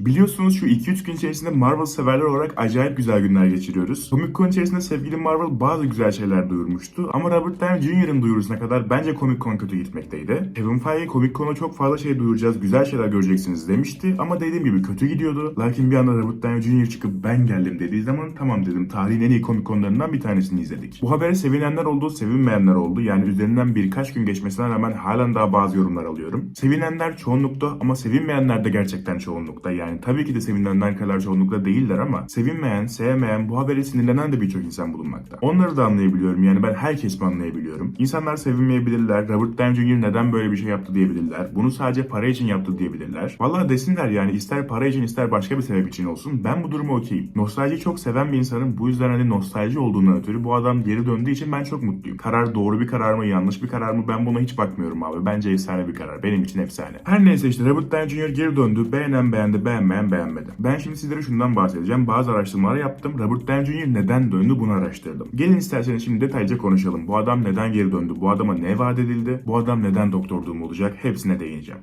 Biliyorsunuz şu 2-3 gün içerisinde Marvel severler olarak acayip güzel günler geçiriyoruz. Comic Con içerisinde sevgili Marvel bazı güzel şeyler duyurmuştu ama Robert Downey Jr.'ın duyurusuna kadar bence Comic Con kötü gitmekteydi. Kevin Feige Comic Con'a çok fazla şey duyuracağız, güzel şeyler göreceksiniz demişti ama dediğim gibi kötü gidiyordu. Lakin bir anda Robert Downey Jr. çıkıp ben geldim dediği zaman tamam dedim tarihin en iyi Comic Con'larından bir tanesini izledik. Bu habere sevinenler oldu, sevinmeyenler oldu. Yani üzerinden birkaç gün geçmesine rağmen halen daha bazı yorumlar alıyorum. Sevinenler çoğunlukta ama sevinmeyenler de gerçekten çoğunlukta. Yani tabii ki de sevinenler kadar çoğunlukla değiller ama sevinmeyen, sevmeyen, bu habere sinirlenen de birçok insan bulunmakta. Onları da anlayabiliyorum. Yani ben herkes anlayabiliyorum. İnsanlar sevinmeyebilirler. Robert Downey Jr. neden böyle bir şey yaptı diyebilirler. Bunu sadece para için yaptı diyebilirler. Vallahi desinler yani ister para için ister başka bir sebep için olsun. Ben bu durumu okeyim. Nostalji çok seven bir insanım. Bu yüzden hani nostalji olduğundan ötürü bu adam geri döndüğü için ben çok mutluyum. Karar doğru bir karar mı yanlış bir karar mı ben buna hiç bakmıyorum abi. Bence efsane bir karar. Benim için efsane. Her neyse işte Robert Downey Jr. geri döndü. Beğenen beğendi, beğenmeyen beğenmedi. Ben şimdi sizlere şundan bahsedeceğim. Bazı araştırmalar yaptım. Robert Downey Jr. neden döndü bunu araştırdım. Gelin isterseniz şimdi detaylıca konuşalım. Bu adam neden geri döndü? Bu adama ne vaat edildi? Bu adam neden Doktor Doom olacak? Hepsine değineceğim.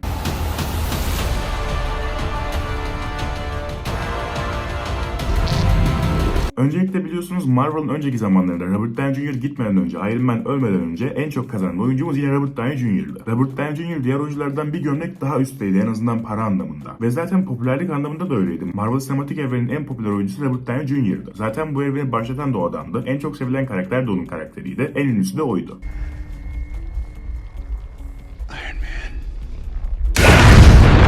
Öncelikle biliyorsunuz Marvel'ın önceki zamanlarında Robert Downey Jr. gitmeden önce, Iron Man ölmeden önce en çok kazanan oyuncumuz yine Robert Downey Jr.'dı. Robert Downey Jr. diğer oyunculardan bir gömlek daha üstteydi en azından para anlamında. Ve zaten popülerlik anlamında da öyleydi. Marvel sinematik evrenin en popüler oyuncusu Robert Downey Jr.'dı. Zaten bu evreni başlatan da o adamdı. En çok sevilen karakter de onun karakteriydi. En ünlüsü de oydu.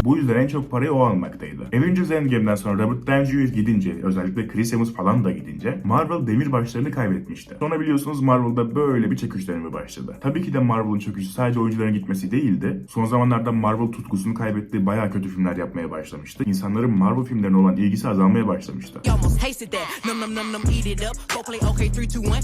Bu yüzden en çok parayı o almaktaydı. Avengers Endgame'den sonra Robert Downey Jr. gidince, özellikle Chris Evans falan da gidince Marvel demirbaşlarını kaybetmişti. Sonra biliyorsunuz Marvel'da böyle bir çöküş dönemi başladı. Tabii ki de Marvel'ın çöküşü sadece oyuncuların gitmesi değildi. Son zamanlarda Marvel tutkusunu kaybettiği bayağı kötü filmler yapmaya başlamıştı. İnsanların Marvel filmlerine olan ilgisi azalmaya başlamıştı.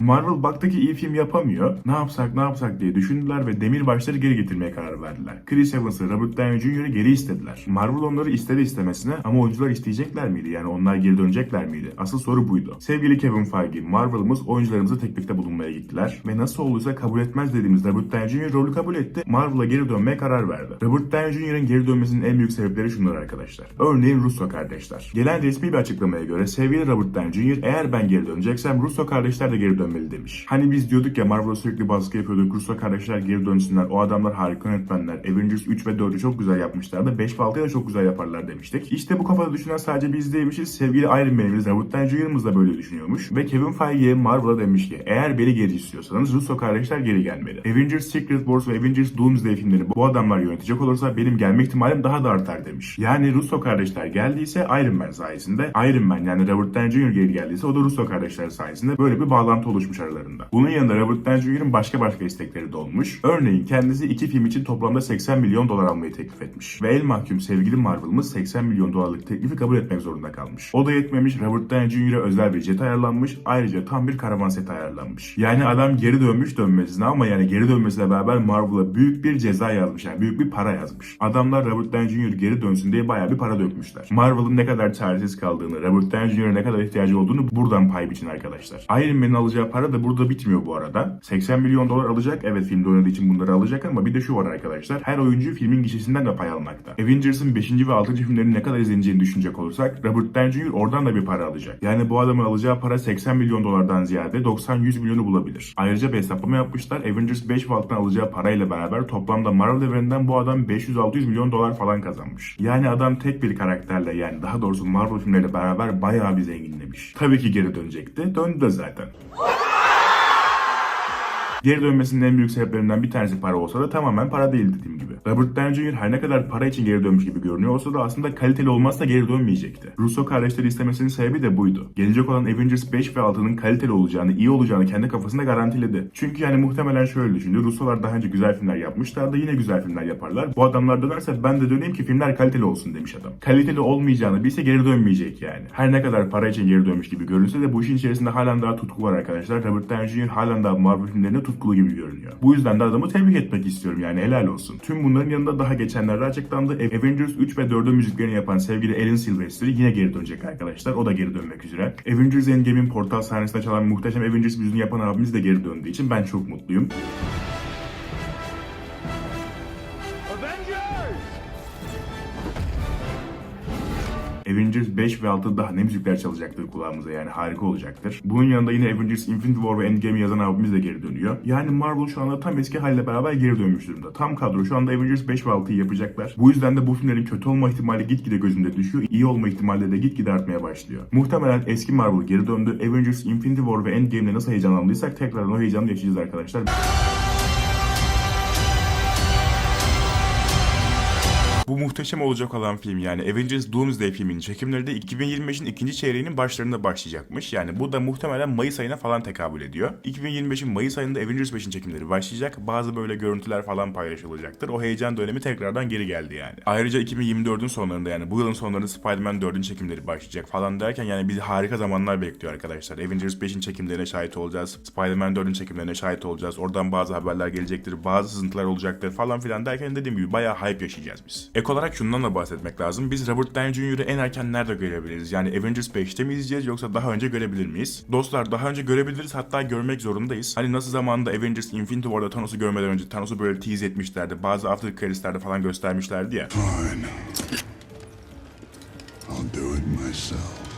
Marvel baktı ki iyi film yapamıyor. Ne yapsak ne yapsak diye düşündüler ve demirbaşları geri getirmeye karar verdiler. Chris Evans'ı, Robert Downey Jr.'ı geri istediler. Marvel onları istedi istemesine ama oyuncular isteyecekler miydi? Yani onlar geri dönecekler miydi? Asıl soru buydu. Sevgili Kevin Feige, Marvel'ımız oyuncularımıza teklifte bulunmaya gittiler ve nasıl olduysa kabul etmez dediğimiz Robert Downey Jr. rolü kabul etti. Marvel'a geri dönmeye karar verdi. Robert Downey Jr.'ın geri dönmesinin en büyük sebepleri şunlar arkadaşlar. Örneğin Russo kardeşler. Gelen resmi bir açıklamaya göre sevgili Robert Downey Jr. eğer ben geri döneceksem Russo kardeşler de geri dönmeli demiş. Hani biz diyorduk ya Marvel'a sürekli baskı yapıyorduk. Russo kardeşler geri dönsünler. O adamlar harika yönetmenler. Avengers 3 ve 4'ü çok güzel yapmışlardı. 5 ve 6'yı da çok güzel yaparlar demiştik. İşte bu kafada düşünen sadece biz değilmişiz. Sevgili Iron Man'imiz Robert Downey Jr.'ımız da böyle düşünüyormuş. Ve Kevin Feige Marvel'a demiş ki eğer beni geri istiyorsanız Russo kardeşler geri gelmeli. Avengers Secret Wars ve Avengers Doomsday filmlerini bu adamlar yönetecek olursa benim gelme ihtimalim daha da artar demiş. Yani Russo kardeşler geldiyse Iron Man sayesinde Iron Man yani Robert Downey Jr. geri geldiyse o da Russo kardeşler sayesinde böyle bir bağlantı oluşmuş aralarında. Bunun yanında Robert Downey Jr.'ın başka başka istekleri de olmuş. Örneğin kendisi iki film için toplamda 80 milyon dolar almayı teklif etmiş. Ve el mahkum sevgili Marvel'ımız 80 milyon dolarlık teklifi kabul etmek zorunda kalmış. O da yetmemiş Robert Downey Jr.'e özel bir jet ayarlanmış. Ayrıca tam bir karavan seti ayarlanmış. Yani adam geri dönmüş dönmesine ama yani geri dönmesiyle beraber Marvel'a büyük bir ceza yazmış. Yani büyük bir para yazmış. Adamlar Robert Downey Jr. geri dönsün diye bayağı bir para dökmüşler. Marvel'ın ne kadar çaresiz kaldığını, Robert Downey Jr.'e ne kadar ihtiyacı olduğunu buradan pay biçin arkadaşlar. Iron Man'in alacağı para da burada bitmiyor bu arada. 80 milyon dolar alacak. Evet filmde oynadığı için bunları alacak ama bir de şu var arkadaşlar. Her oyuncu filmin gişesinden de pay almakta. Avengers'ın 5. ve 6. filmlerinin ne kadar izleneceğini düşünecek olursak Robert Downey Jr. oradan da bir para alacak. Yani bu adamın alacağı para 80 milyon dolardan ziyade 90-100 milyonu bulabilir. Ayrıca bir hesaplama yapmışlar. Avengers 5 ve altına alacağı parayla beraber toplamda Marvel evreninden bu adam 500-600 milyon dolar falan kazanmış. Yani adam tek bir karakterle yani daha doğrusu Marvel filmleriyle beraber bayağı bir zenginlemiş. Tabii ki geri dönecekti. Döndü de zaten. Geri dönmesinin en büyük sebeplerinden bir tanesi para olsa da tamamen para değil dediğim gibi. Robert Downey Jr. her ne kadar para için geri dönmüş gibi görünüyor olsa da aslında kaliteli olmazsa geri dönmeyecekti. Russo kardeşleri istemesinin sebebi de buydu. Gelecek olan Avengers 5 ve 6'nın kaliteli olacağını, iyi olacağını kendi kafasında garantiledi. Çünkü yani muhtemelen şöyle düşündü. Russolar daha önce güzel filmler yapmışlardı, yine güzel filmler yaparlar. Bu adamlar dönerse ben de döneyim ki filmler kaliteli olsun demiş adam. Kaliteli olmayacağını bilse geri dönmeyecek yani. Her ne kadar para için geri dönmüş gibi görünse de bu işin içerisinde halen daha tutku var arkadaşlar. Robert Downey Jr. halen daha Marvel filmlerine tutkulu gibi görünüyor. Bu yüzden de adamı tebrik etmek istiyorum yani helal olsun. Tüm bunların yanında daha geçenlerde açıklandı. Avengers 3 ve 4'ün müziklerini yapan sevgili Alan Silvestri yine geri dönecek arkadaşlar. O da geri dönmek üzere. Avengers Endgame'in portal sahnesinde çalan muhteşem Avengers müziğini yapan abimiz de geri döndüğü için ben çok mutluyum. Avengers 5 ve 6 daha ne müzikler çalacaktır kulağımıza yani harika olacaktır. Bunun yanında yine Avengers Infinity War ve Endgame'i yazan abimiz de geri dönüyor. Yani Marvel şu anda tam eski haline beraber geri dönmüş durumda. Tam kadro şu anda Avengers 5 ve 6'yı yapacaklar. Bu yüzden de bu filmlerin kötü olma ihtimali gitgide gözümde düşüyor. iyi olma ihtimalleri de gitgide artmaya başlıyor. Muhtemelen eski Marvel geri döndü. Avengers Infinity War ve Endgame'le nasıl heyecanlandıysak tekrardan o heyecanı yaşayacağız arkadaşlar. Bu muhteşem olacak olan film yani Avengers Doomsday filminin çekimleri de 2025'in ikinci çeyreğinin başlarında başlayacakmış. Yani bu da muhtemelen Mayıs ayına falan tekabül ediyor. 2025'in Mayıs ayında Avengers 5'in çekimleri başlayacak. Bazı böyle görüntüler falan paylaşılacaktır. O heyecan dönemi tekrardan geri geldi yani. Ayrıca 2024'ün sonlarında yani bu yılın sonlarında Spider-Man 4'ün çekimleri başlayacak falan derken yani bizi harika zamanlar bekliyor arkadaşlar. Avengers 5'in çekimlerine şahit olacağız. Spider-Man 4'ün çekimlerine şahit olacağız. Oradan bazı haberler gelecektir. Bazı sızıntılar olacaktır falan filan derken dediğim gibi bayağı hype yaşayacağız biz. Ek olarak şundan da bahsetmek lazım. Biz Robert Downey Jr.'ı en erken nerede görebiliriz? Yani Avengers 5'te mi izleyeceğiz yoksa daha önce görebilir miyiz? Dostlar daha önce görebiliriz hatta görmek zorundayız. Hani nasıl zamanında Avengers Infinity War'da Thanos'u görmeden önce Thanos'u böyle tease etmişlerdi. Bazı after credits'lerde falan göstermişlerdi ya. Fine. I'll do it myself.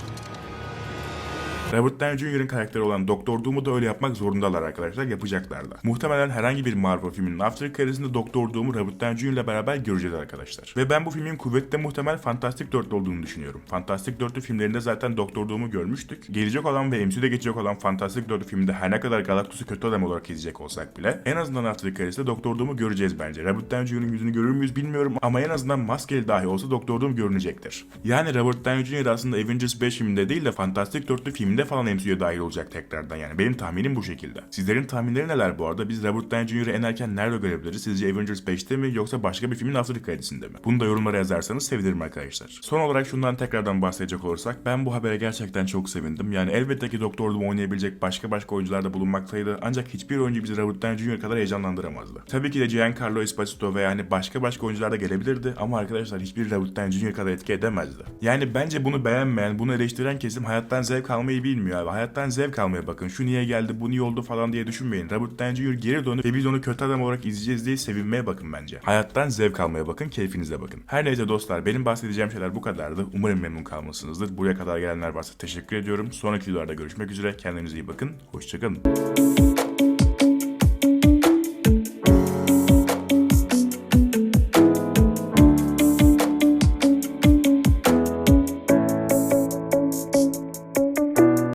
Robert Downey Jr.'ın karakteri olan Doktor Doom'u da öyle yapmak zorundalar arkadaşlar. Yapacaklar da. Muhtemelen herhangi bir Marvel filminin after credits'inde Doktor Doom'u Robert Downey Jr. ile beraber göreceğiz arkadaşlar. Ve ben bu filmin kuvvetle muhtemel Fantastic 4 olduğunu düşünüyorum. Fantastic 4'lü filmlerinde zaten Doktor Doom'u görmüştük. Gelecek olan ve MCU'da geçecek olan Fantastic 4 filminde her ne kadar Galactus'u kötü adam olarak izleyecek olsak bile en azından after credits'te Doktor Doom'u göreceğiz bence. Robert Downey Jr.'ın yüzünü görür müyüz bilmiyorum ama en azından maskeli dahi olsa Doktor Doom görünecektir. Yani Robert Downey Jr. aslında Avengers 5 filminde değil de Fantastic 4'lü filmde falan MCU'ya dahil olacak tekrardan yani. Benim tahminim bu şekilde. Sizlerin tahminleri neler bu arada? Biz Robert Downey Jr.'ı en nerede görebiliriz? Sizce Avengers 5'te mi yoksa başka bir filmin after credits'inde mi? Bunu da yorumlara yazarsanız sevinirim arkadaşlar. Son olarak şundan tekrardan bahsedecek olursak ben bu habere gerçekten çok sevindim. Yani elbette ki Doktor Doom oynayabilecek başka başka oyuncular da bulunmaktaydı. Ancak hiçbir oyuncu bizi Robert Downey Jr. kadar heyecanlandıramazdı. Tabii ki de Giancarlo Esposito ve yani başka başka oyuncular da gelebilirdi ama arkadaşlar hiçbir Robert Downey Jr. kadar etki edemezdi. Yani bence bunu beğenmeyen, bunu eleştiren kesim hayattan zevk almayı bilmiyor abi. Hayattan zevk almaya bakın. Şu niye geldi, bu niye oldu falan diye düşünmeyin. Robert Downey Jr. geri dönüp ve biz onu kötü adam olarak izleyeceğiz diye sevinmeye bakın bence. Hayattan zevk almaya bakın, keyfinize bakın. Her neyse dostlar benim bahsedeceğim şeyler bu kadardı. Umarım memnun kalmışsınızdır. Buraya kadar gelenler varsa teşekkür ediyorum. Sonraki videolarda görüşmek üzere. Kendinize iyi bakın. Hoşçakalın.